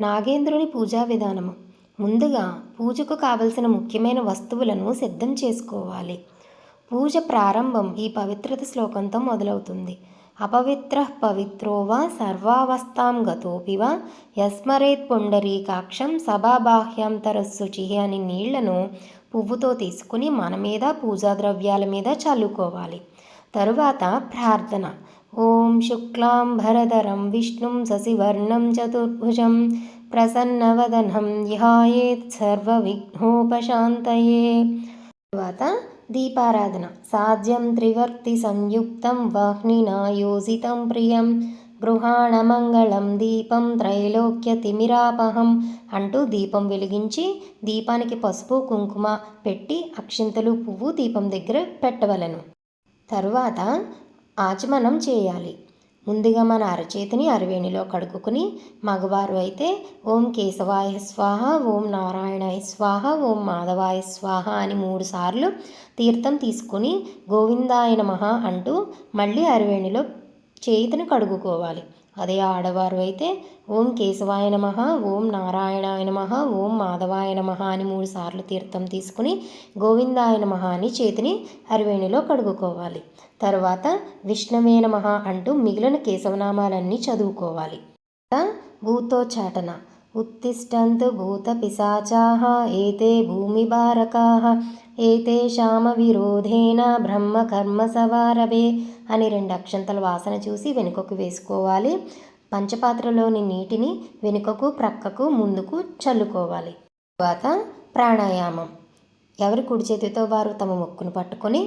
నాగేంద్రుని పూజా విధానము. ముందుగా పూజకు కావలసిన ముఖ్యమైన వస్తువులను సిద్ధం చేసుకోవాలి. పూజ ప్రారంభం ఈ పవిత్రత శ్లోకంతో మొదలవుతుంది. అపవిత్ర పవిత్రోవా సర్వావస్థాం గతోపి యస్మరేత్ పుండరీకాక్షం సభాబాహ్యాంతరశుచి అని నీళ్ళను పువ్వుతో తీసుకుని మన మీద పూజా ద్రవ్యాల మీద చల్లుకోవాలి. తరువాత ప్రార్థన. ఓం శుక్లాం భరధరం విష్ణుం శశివర్ణం చతుర్భుజం ప్రసన్నవదనం ధ్యాయేత్ సర్వవిఘ్నోపశాంతయే. తరువాత దీపారాధన. సాధ్యం త్రివర్తి సంయుక్తం వాహ్నినా యోజితం ప్రియం. గృహాణమంగళం దీపం త్రైలోక్య తిమిరాపహం అంటూ దీపం వెలిగించి దీపానికి పసుపు కుంకుమ పెట్టి అక్షింతలు పువ్వు దీపం దగ్గర పెట్టవలను. తరువాత ఆచమనం చేయాలి. ముందుగా మన అరచేతిని అరవేణిలో కడుక్కుని మగవారు అయితే ఓం కేశవాయ స్వాహ ఓం నారాయణాయ స్వాహ ఓం మాధవాయ స్వాహ అని మూడు సార్లు తీర్థం తీసుకుని గోవిందాయ నమ అంటూ మళ్ళీ అరవేణిలో చేతిని కడుగుకోవాలి అదే ఆడవారు అయితే ఓం కేశవాయ నమ ఓం నారాయణాయ నమ ఓం మాధవాయ నమ అని మూడు సార్లు తీర్థం తీసుకుని గోవిందాయ నమ అని చేతిని హరివేణిలో కడుగుకోవాలి తర్వాత విష్ణవే నమ అంటూ మిగిలిన కేశవనామాలన్నీ చదువుకోవాలి. భూతోచాటన ఉత్తిష్టంతు భూత పిశాచాః ఏతే భూమి బారకా ఏతేషామ విరోధేన బ్రహ్మ కర్మ సవారభే అని రెండు అక్షంతల వాసన చూసి వెనుకకు వేసుకోవాలి. పంచపాత్రలోని నీటిని వెనుకకు ప్రక్కకు ముందుకు చల్లుకోవాలి. తర్వాత ప్రాణాయామం. ఎవరి కుడి చేతితో వారు తమ ముక్కును పట్టుకొని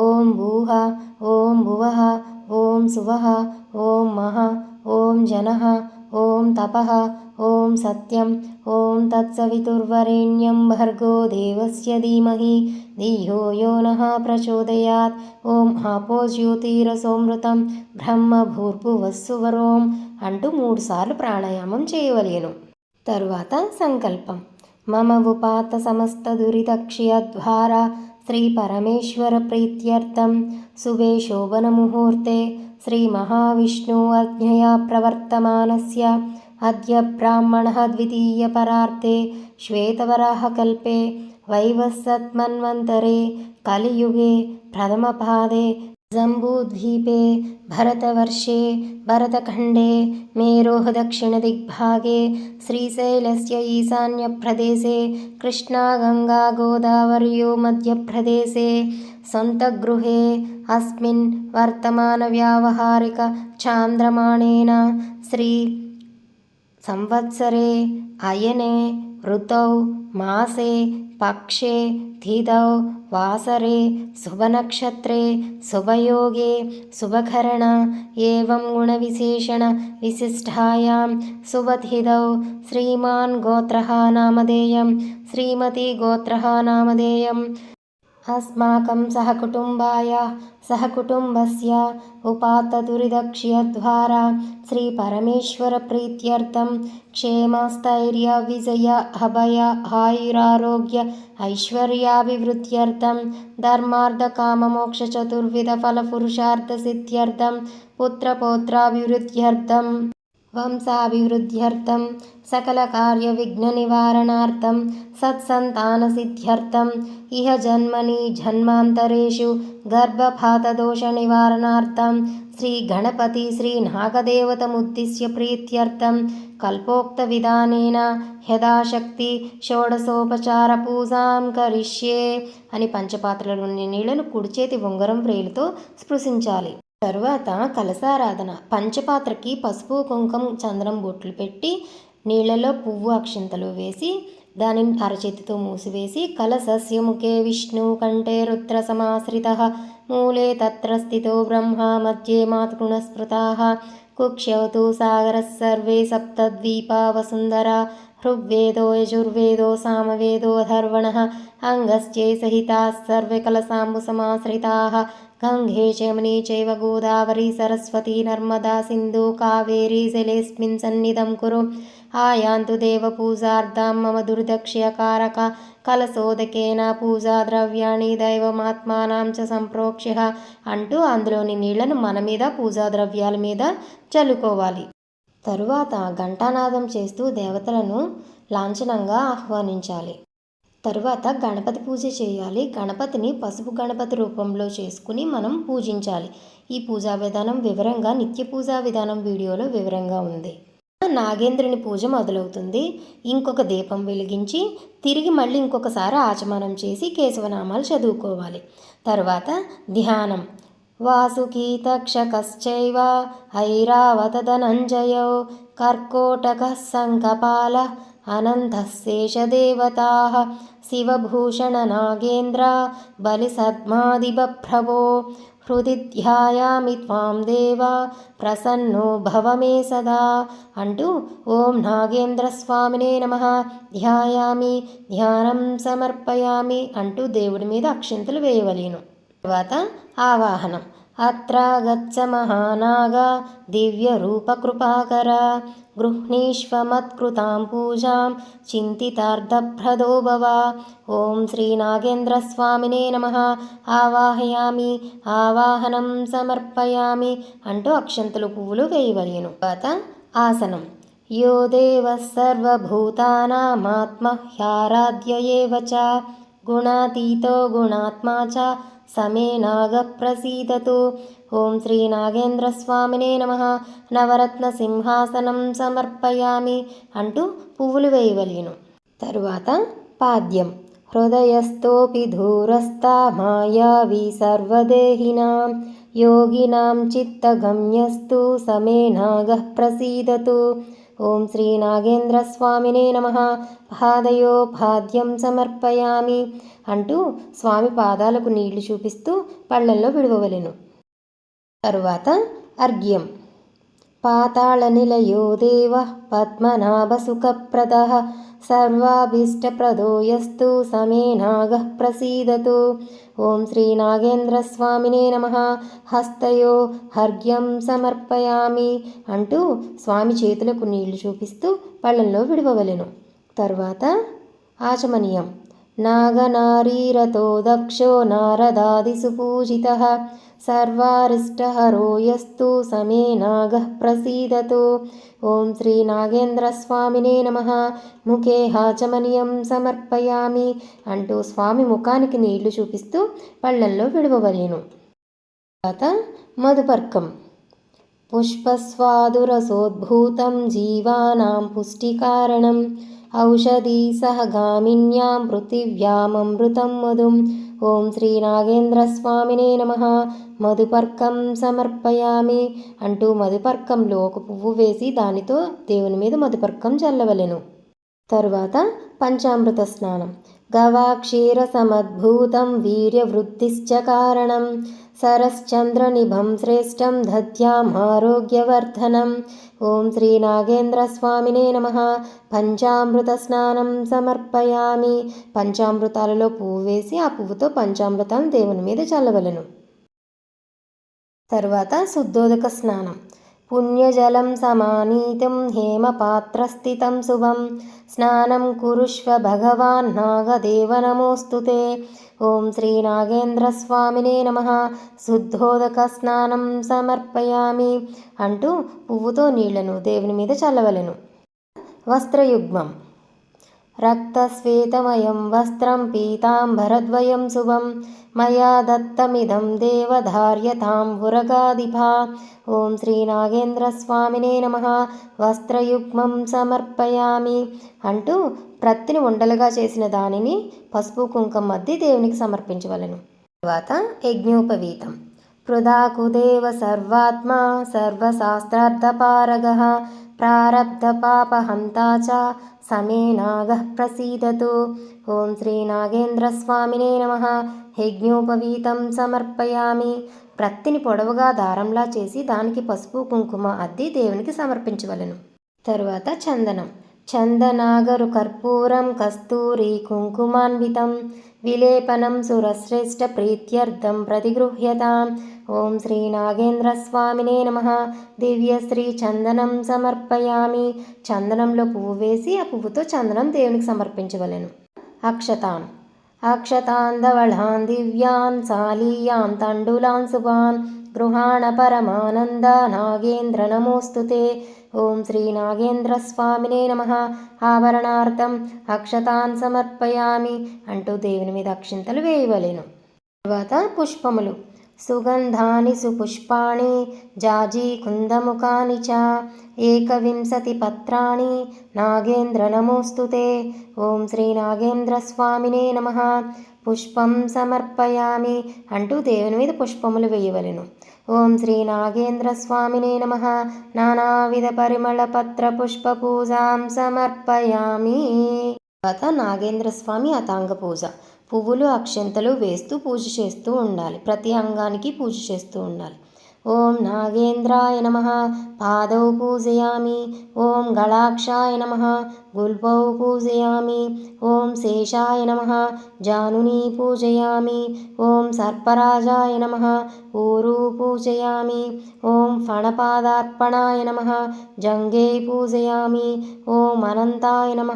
ఓం భూహ ఓం భువః ఓం సువః ఓం మహ ఓం జనః ఓం తపః ఓం సత్యం. ఓం తత్సవితుర్వరేణ్యం భర్గో దేవస్య ధీమహి. ధియో యో నః ప్రచోదయాత్. ఓం ఆపో జ్యోతిరసోమృతం బ్రహ్మ భూర్భువస్సువరోం అంటూ మూడుసార్లు ప్రాణాయామం చేయవలేను. తరువాత సంకల్పం. మమ ఉపాత సమస్త దురితక్షయద్వారా శ్రీ పరమేశ్వర ప్రీత్యర్థం. శుభే శోభనముహూర్తే శ్రీ మహావిష్ణు అజ్ఞయా ప్రవర్తమానస్య. अद्य ब्राह्मणः द्वितीयपरार्थे श्वेतवराहकल्पे वैवस्सत्मन्वन्तरे कलियुगे प्रथमपादे जम्बूद्वीपे भरतवर्षे भरतखण्डे मेरोः दक्षिणदिग्भागे श्रीशैलस्य ईशान्यप्रदेशे कृष्णागङ्गागोदावर्यो मध्यप्रदेशे स्वन्तगृहे अस्मिन् वर्तमानव्यावहारिकचान्द्रमाणेन श्री సంవత్సరే అయనే ఋతౌ మాసే పక్షే ధిదౌ వాసరే శుభనక్షత్రే శుభయోగే శుభకరణ ఏం గుణవిశేషణ విశిష్టాయాం శుభధిదౌ శ్రీమాన్ గోత్ర నామధేయం శ్రీమతి గోత్ర నామధేయం. अस्माकं सहकुटुम्बाय सहकुटुम्बस्य उपात्तदुरिदक्षयद्वारा श्रीपरमेश्वरप्रीत्यर्थं क्षेमस्थैर्यविजय अभय आयुरारोग्य ऐश्वर्याभिवृद्ध्यर्थं धर्मार्थकाममोक्षचतुर्विधफलपुरुषार्थसिद्ध्यर्थं पुत्रपौत्राभिवृद्ध्यर्थं वंशाभिवृद्ध्यर्थं सकलकार्यविघ्ननिवारणार्थं सत्सन्तानसिद्ध्यर्थम् इह जन्मनि जन्मान्तरेषु गर्भपातदोषनिवारणार्थं श्रीगणपति श्रीनागदेवतमुद्दिश्य प्रीत्यर्थं కల్పోక్తవిధానేన యథాశక్తి షోడశోపచార పూజాం కరిష్యే అని పంచపాత్రలోని నీళ్లను కుడి చేతి ఉంగరం వ్రేలుతో స్పృశించాలి తరువాత కలసారాధన పంచపాత్రకి పసుపు కుంకుమ చంద్రం బొట్లు పెట్టి నీళ్ళలో పువ్వు అక్షింతలు వేసి దానిని అరచేతితో మూసివేసి కలసస్యముఖే విష్ణు కంఠే రుద్ర సమాశ్రిత. మూలే తత్ర స్థితో బ్రహ్మ మధ్యే మాతృణస్మృతా కుక్ష్యవతు సాగర సర్వే సప్తద్వీపా వసుంధరా ఋగ్వేదో యజుర్వేదో సామవేదో అధర్వణ అంగశ్చే సహితాः సర్వే కలసాంబుసమాశ్రితాः గంగే చమనీ చైవ గోదావరి సరస్వతి నర్మదా సింధు కావేరీ జలేస్మిన్ సన్నిధం కురు ఆయాంతు దేవపూజార్థం మమ దుర్దక్ష్యకారక కలసోదకేన పూజా ద్రవ్యాణి దైవమాత్మానాం చ సంప్రోక్ష్య అంటూ అందులోని నీళ్ళను మన మీద పూజా ద్రవ్యాల మీద చల్లుకోవాలి. తరువాత ఘంటానాదం చేస్తూ దేవతలను లాంఛనంగా ఆహ్వానించాలి. తరువాత గణపతి పూజ చేయాలి. గణపతిని పసుపు గణపతి రూపంలో చేసుకుని మనం పూజించాలి. ఈ పూజా విధానం వివరంగా నిత్య పూజా విధానం వీడియోలో వివరంగా ఉంది. నాగేంద్రుని పూజ మొదలవుతుంది. ఇంకొక దీపం వెలిగించి తిరిగి మళ్ళీ ఇంకొకసారి ఆచమనం చేసి కేశవనామాలు చదువుకోవాలి. తర్వాత ధ్యానం. వాసుకీతక్షకశ్చైవ ఐరావతధనంజయో కర్కోటక సంకపాల అనంతశేషదేవతా శివభూషణనాగేంద్ర బలిసద్మాదిబభ్రవో హృది ధ్యాయామి త్వాం దేవ ప్రసన్నో భవమే సదా అంటూ ఓం నాగేంద్ర స్వామినే నమ ధ్యాయామి ధ్యానం సమర్పయామి అంటూ దేవుడి మీద అక్షింతలు వేయవలేను। తర్వాత ఆవాహనం. అత్ర గచ్చ మహానాగ దివ్యరూపకృపాకర గృహ్ణీష్వమత్కృతాం పూజాం చింతితార్థప్రదో భవ ఓం శ్రీనాగేంద్రస్వామినే నమ. ఆవాహయామి ఆవాహనం సమర్పయామి అంటూ అక్షంతలు పువ్వులు వేయవలేను తర్వాత ఆసనం. యో దేవ సర్వభూతానామాత్మ హ్యారాధ్య గుణాతీతో గుణాత్మా చ సమే నాగ ప్రసీదతు ఓం శ్రీ నాగేంద్రస్వామినే నమ నవరత్న సింహాసనం సమర్పయామి అంటూ పువ్వులు వేయవలేను. తరువాత పాద్యం. హృదయస్థోపి ధూరస్థా మాయావి సర్వదేహినాం. యోగినాం చిత్తగమ్యస్తు సమే నాగ ప్రసీదతు. ఓం శ్రీ నాగేంద్రస్వామినే నమ. పాదయో పాద్యం సమర్పయామి అంటూ స్వామి పాదాలకు నీళ్ళు చూపిస్తూ పళ్ళల్లో విడవవలెను. తరువాత అర్ఘ్యం. పాతాళనిలయో దేవ పద్మనాభసుఖప్రద. సర్వాభీష్టప్రదోయస్తు సమే నాగ ప్రసీదతు. ఓం శ్రీ నాగేంద్రస్వామినే నమ. హస్తయో హర్ఘ్యం సమర్పయామి అంటూ స్వామి చేతులకు నీళ్ళు చూపిస్తూ పళ్ళల్లో విడవవలెను. తర్వాత ఆచమనీయం. నాగనారీరతో దక్షో నారదాదిసు పూజిత సర్వారిష్టహరో యస్తు సమే నాగ ప్రసీదతు. ఓం శ్రీ నాగేంద్రస్వామినే నమ. ముఖే హాచమనీయం సమర్పయామి అంటూ స్వామి ముఖానికి నీళ్ళు చూపిస్తూ పళ్ళల్లో విడవలేను తర్వాత మధుపర్కం. పుష్పస్వాదురసోద్భూతం జీవానాం పుష్టికారణం. ఔషధీ సహగామిన్యాం పృథివ్యామమృతం మధుం. ఓం శ్రీ నాగేంద్ర స్వామినే నమ. మధుపర్కం సమర్పయామి. అంటూ మధుపర్కంలో ఒక పువ్వు వేసి దానితో దేవుని మీద మధుపర్కం చల్లవలెను. తరువాత పంచామృత స్నానం. గవాక్షీరసమద్భూతం వీర్యవృద్ధిశ్చ కారణం. సరశ్చంద్రనిభం శ్రేష్టం దధ్యాం ఆరోగ్యవర్ధనం ఓం శ్రీ నాగేంద్రస్వామినే నమ పంచామృత స్నానం సమర్పయామి పంచామృతాలలో పువ్వు వేసి ఆ పువ్వుతో పంచామృతం దేవుని మీద చల్లవలెను. తరువాత శుద్ధోదక స్నానం. పుణ్యజలం సమానీతం హేమపాత్రస్థితం శుభం. స్నానం కురుష్వ భగవాన్ నాగదేవ నమోస్తుతే. ఓం శ్రీ నాగేంద్రస్వామినే నమ. శుద్ధోదక స్నానం సమర్పయామి అంటూ పువ్వుతో నీళ్ళను దేవుని మీద చల్లవలెను. వస్త్రయుగ్మం. రక్తస్వేతమయం వస్త్రం పీతాంబరద్వయం శుభం మయా దత్తమిదం దేవధార్యతాం పురగాదిభా ఓం శ్రీ నాగేంద్రస్వామినే నమ వస్త్రయుగ్మం సమర్పయామి అంటూ ప్రత్తిని ఉండలుగా చేసిన దానిని పసుపు కుంకం మధ్య దేవునికి సమర్పించవలను. తర్వాత యజ్ఞోపవీతం. పృథాకుదేవ సర్వాత్మా సర్వశాస్త్రార్థపారగ ప్రారబ్ధపాపహంతా చ సమే నాగ ప్రసీదతు. ఓం శ్రీ నాగేంద్రస్వామినే నమ. యజ్ఞోపవీతం సమర్పయామి. ప్రత్తిని పొడవుగా దారంలా చేసి దానికి పసుపు కుంకుమ అద్ది దేవునికి సమర్పించవలెను. తరువాత చందనం. చందనాగరు కర్పూరం కస్తూరి కుంకుమాన్వితం విలేపనం సురశ్రేష్ఠ ప్రీత్యర్థం ప్రతిగృహ్యతాం ఓం శ్రీ నాగేంద్రస్వామినే నమ దివ్యశ్రీ చందనం సమర్పయామి చందనంలో పువ్వు వేసి ఆ పువ్వుతో చందనం దేవునికి సమర్పించవలెను। అక్షతాం అక్షతాంధవళాన్ దివ్యాన్ సాలీయాన్ తండులాన్ శుభాన్ గృహాణ పరమానంద నాగేంద్ర నమోస్తుతే ఓం శ్రీ నాగేంద్ర స్వామినే నమ. ఆభరణార్థం అక్షతాన్ సమర్పయామి అంటూ దేవుని మీద అక్షింతలు వేయవలెను. తర్వాత పుష్పములు. సుగంధాని సుపుష్పాణి జాజీ కుందముఖాని చ ఏకవింశతి పత్రాణి నాగేంద్ర నమోస్తుతే ఓం శ్రీ నాగేంద్ర స్వామినే నమ. పుష్పం సమర్పయామి అంటూ దేవుని మీద పుష్పములు వేయవలెను. ఓం శ్రీ నాగేంద్ర స్వామినే నమ. నానావిధ పరిమళ పత్ర పుష్ప పూజాం సమర్పయామి. తర్వాత నాగేంద్ర స్వామి అతాంగ పూజ. పువ్వులు అక్షంతలు వేస్తూ పూజ చేస్తూ ఉండాలి. ప్రతి అంగానికి పూజ చేస్తూ ఉండాలి. ఓం నాగేంద్రాయ నమ. పాదౌ పూజయామి. ఓం గళాక్షాయ నమ. గుల్పౌ పూజయామి ఓం శేషాయ నమ జానుని పూజయామి ఓం సర్పరాజాయ నమ ఊరు పూజయామి ఓం ఫణపాదార్పణాయ నమ జంగే పూజయామి ఓం అనంతాయ నమ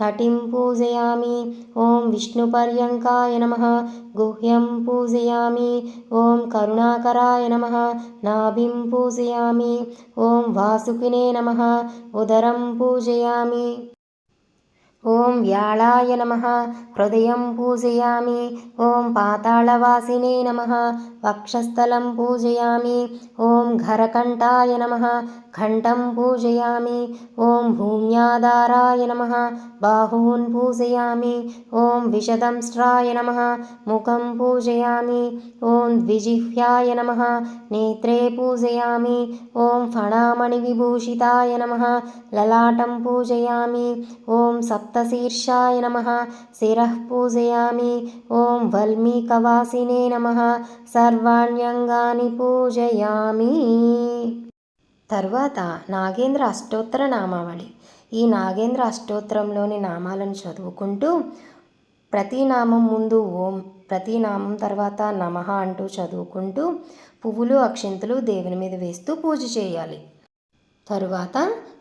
కటిం పూజయామి ఓం విష్ణుపర్యంకాయ నమ గుహ్యం పూజయామి ఓం కరుణాకరాయ నమ నాభిం పూజయామి ఓం వాసుకినే నమ ఉదరం పూజయామి. ఓం వ్యాళాయ నమ. హృదయం పూజయామి. ఓం పాతాళవాసినే నమ. వక్షస్థలం పూజయామి. ఓం ఘరకంఠాయ నమ. ఖండం పూజయామి. ఓం భూమ్యాధారాయ నమ. బాహూన్ పూజయామి. ఓం విషదంస్ట్రాయ నమ. ముఖం పూజయామి. ఓం ద్విజిహ్యాయ నమ. నేత్రే పూజయామి. ఓం ఫణామణి విభూషితాయ నమ. లలాటం పూజయామి. ఓం సప్ సప్తశీర్షాయ నమ శిర పూజయామి ఓం వల్మీకవాసినే నమ సర్వాణ్యంగాని పూజయామి తర్వాత నాగేంద్ర అష్టోత్తర నామావళి. ఈ నాగేంద్ర అష్టోత్తరంలోని నామాలను చదువుకుంటూ ప్రతి నామం ముందు ఓం ప్రతి నామం తర్వాత నమః అంటూ చదువుకుంటూ పువ్వులు అక్షింతలు దేవుని మీద వేస్తూ పూజ చేయాలి. తరువాత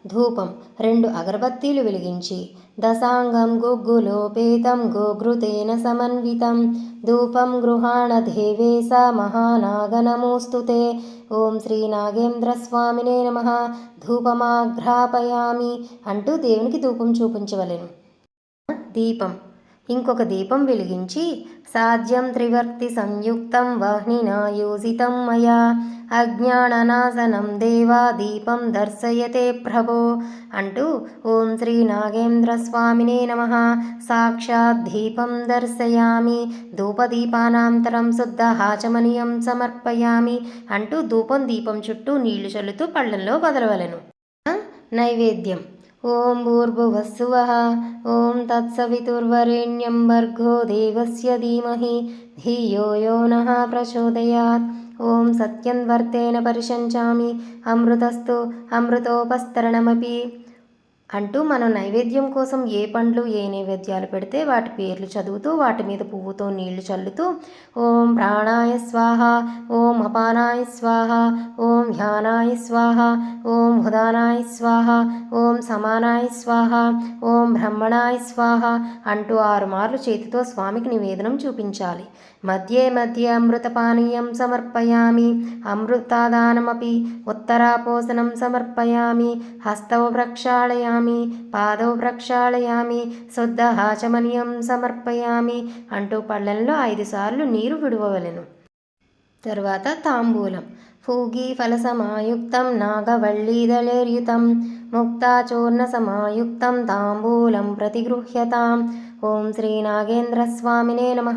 ధూపం రెండు అగరబత్తీలు వెలిగించి దశాంగం గుగ్గులోపేతం గోఘృతేన సమన్వితం ధూపం గృహాణ దేవేశ మహానాగనమోస్తుతే ఓం శ్రీ నాగేంద్ర స్వామినే నమ. ధూపమాఘ్రాపయామి అంటూ దేవునికి ధూపం చూపించవలెను. దీపం ఇంకొక దీపం వెలిగించి సాధ్యం త్రివర్తి సంయుక్తం వాహ్నినా యోజితం మయా. అజ్ఞాననాశనం దేవా దీపం దర్శయతే ప్రభో అంటూ ఓం శ్రీ నాగేంద్ర స్వామినే నమ. సాక్షాత్ దీపం దర్శయామి. ధూపదీపానాంతరం శుద్ధ హాచమనీయం సమర్పయామి అంటూ ధూపం దీపం చుట్టూ నీళ్ళు చల్లుతూ పళ్ళంలో వదలవలెను. నైవేద్యం. ఓం భూర్భువస్సువ. ఓం తత్సవితుర్వరేణ్యం భర్గో దేవస్య ధీమహి. ధియో యో నః ప్రచోదయాత్. ఓం సత్యన్వర్తేన పరిశంచామి. అమృతస్తు అమృతోపస్తరణమపి. అంటూ మనం నైవేద్యం కోసం ఏ పండ్లు ఏ నైవేద్యాలు పెడితే వాటి పేర్లు చదువుతూ వాటి మీద పువ్వుతో నీళ్ళు చల్లుతూ ఓం ప్రాణాయ స్వాహ ఓం అపానాయ స్వాహ ఓం ధ్యానాయ స్వాహ ఓం హుదానాయ స్వాహ ఓం సమానాయ స్వాహ ఓం బ్రహ్మణాయ స్వాహ అంటూ ఆరు మార్లు చేతితో స్వామికి నివేదనం చూపించాలి. మధ్యే మధ్య అమృతపానీయం సమర్పయామి. అమృతాదానమపి ఉత్తరాపోసనం సమర్పయామి. హస్తౌ ప్రక్షాళయామి పాదవ ప్రక్షాళయామి శుద్ధ హాచమనీయం సమర్పయామి అంటూ పళ్ళెంలో ఐదు సార్లు నీరు విడువవలెను. తరువాత తాంబూలం. పూగీ ఫలసమాయుక్తం నాగవళ్ళీదళేర్యుతం ముక్తాచూర్ణ సమాయుక్తం తాంబూలం ప్రతిగృహ్యతాం. ఓం శ్రీ నాగేంద్ర స్వామినే నమ.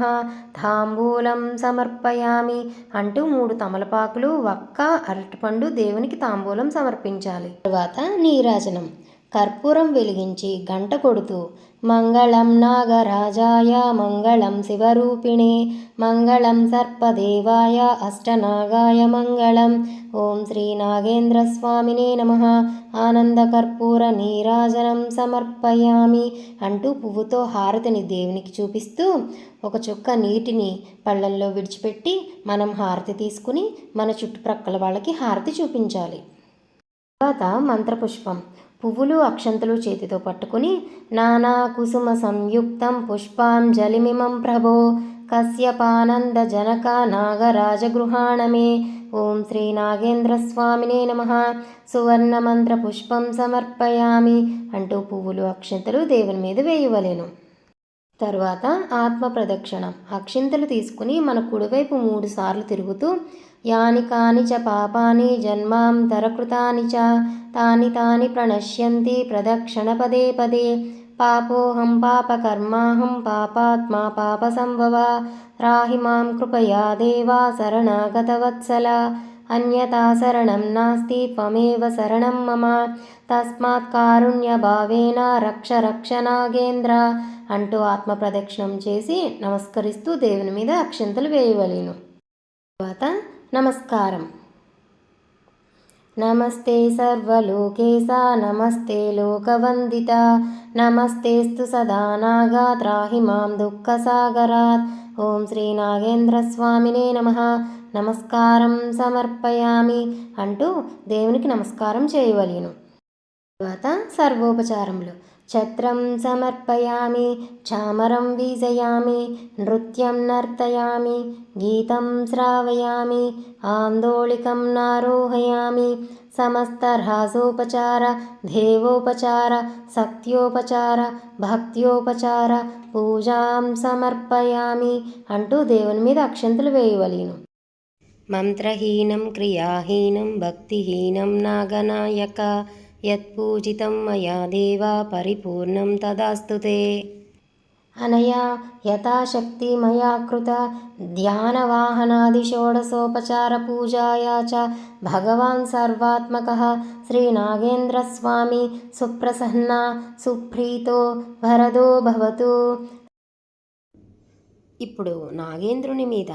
తాంబూలం సమర్పయామి అంటూ మూడు తమలపాకులు వక్క అరటిపండు దేవునికి తాంబూలం సమర్పించాలి. తరువాత నీరాజనం. కర్పూరం వెలిగించి గంట కొడుతూ మంగళం నాగరాజాయ మంగళం శివరూపిణే మంగళం సర్పదేవాయ అష్టనాగాయ మంగళం ఓం శ్రీ నాగేంద్ర స్వామినే నమ ఆనందకర్పూర నీరాజనం సమర్పయామి అంటూ పువ్వుతో హారతిని దేవునికి చూపిస్తూ ఒక చుక్క నీటిని పళ్ళల్లో విడిచిపెట్టి మనం హారతి తీసుకుని మన చుట్టుప్రక్కల వాళ్ళకి హారతి చూపించాలి. తర్వాత మంత్రపుష్పం. పువ్వులు అక్షంతలు చేతితో పట్టుకుని నానా కుసుమ సంయుక్తం పుష్పాంజలిమిమం ప్రభో కశ్యపానంద జనక నాగరాజగృహాణమే ఓం శ్రీ నాగేంద్ర స్వామినే నమ సువర్ణమంత్ర పుష్పం సమర్పయామి అంటూ పువ్వులు అక్షంతలు దేవుని మీద వేయవలెను. తరువాత ఆత్మ ప్రదక్షిణం. అక్షింతలు తీసుకుని మన కుడివైపు మూడు సార్లు తిరుగుతూ యాని కాని చ పాపాని జన్మాంతరకృతాని చ తాని తాని ప్రణశ్యంతి ప్రదక్షిణ పదే. పదే పాపోహం పాపకర్మాహం పాపాత్మా పాప సంభవ రాహి మాం కృపయా దేవా శరణాగతవత్సల. అన్యతా శరణం నాస్తి త్వమేవ శరణం మమ తస్మాత్ కారుణ్యభావేన రక్ష రక్ష నాగేంద్ర అంటూ ఆత్మ ప్రదక్షిణం చేసి నమస్కరిస్తూ దేవుని మీద అక్షంతలు వేయవలేను. తర్వాత నమస్కారం. నమస్తే సర్వలోకేశ నమస్తే లోకవందిత నమస్తేస్తు సదా నాగా త్రాహి మాం దుఃఖసాగరాత్ ఓం శ్రీ నాగేంద్రస్వామినే నమ. నమస్కారం సమర్పయామి అంటూ దేవునికి నమస్కారం చేయవలేను తర్వాత సర్వోపచారములు. ఛత్రం సమర్పయామి చామరం వీజయామి నృత్యం నర్తయామి గీతం శ్రావయామి ఆందోళికం నారోహయామి సమస్తరాసోపచార దేవోపచార శక్త్యోపచార భక్త్యోపచార పూజాం సమర్పయామి అంటూ దేవుని మీద అక్షంతులు వేయవలేను. మంత్రహీనం క్రియాహీనం భక్తిహీనం నాగనాయక యత్పూజితం మయా దేవా పరిపూర్ణం తదాస్తు తే అనయా యథాశక్తి మయా కృత ధ్యానవాహనాది షోడశోపచార పూజాయా చ భగవాన్ సర్వాత్మక శ్రీనాగేంద్రస్వామి సుప్రసన్న సుప్రీతో వరదో భవతు ఇప్పుడు నాగేంద్రుని మీద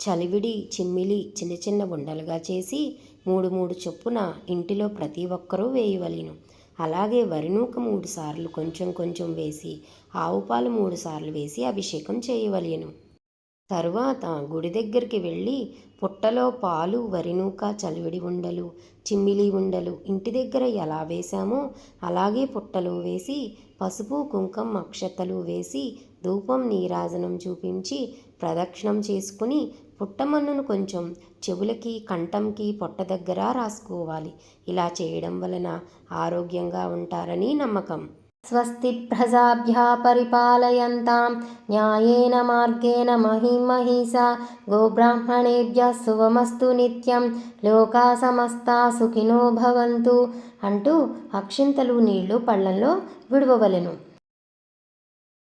చలివిడి చిమ్మిలి చిన్న చిన్న ఉండలుగా చేసి మూడు మూడు చొప్పున ఇంటిలో ప్రతి ఒక్కరూ వేయవలెను. అలాగే వరినూక మూడు సార్లు కొంచెం కొంచెం వేసి ఆవుపాలు మూడు సార్లు వేసి అభిషేకం చేయవలెను. తరువాత గుడి దగ్గరికి వెళ్ళి పుట్టలో పాలు వరినూక చలివిడి ఉండలు చిమ్మిలి ఉండలు ఇంటి దగ్గర ఎలా వేశామో అలాగే పుట్టలో వేసి పసుపు కుంకం అక్షతలు వేసి ధూపం నీరాజనం చూపించి ప్రదక్షిణం చేసుకుని పుట్టమన్నును కొంచెం చెవులకి కంఠంకి పొట్ట దగ్గర రాసుకోవాలి. ఇలా చేయడం వలన ఆరోగ్యంగా ఉంటారని నమ్మకం. స్వస్తి ప్రజాభ్య పరిపాలయంతాం. న్యాయేన మార్గేణ మహిమహిషా గోబ్రాహ్మణేభ్య శుభమస్తు నిత్యం. లోకా సమస్తా సుఖినో భవంతు అంటూ అక్షింతలు నీళ్ళు పళ్ళంలో విడవవలెను.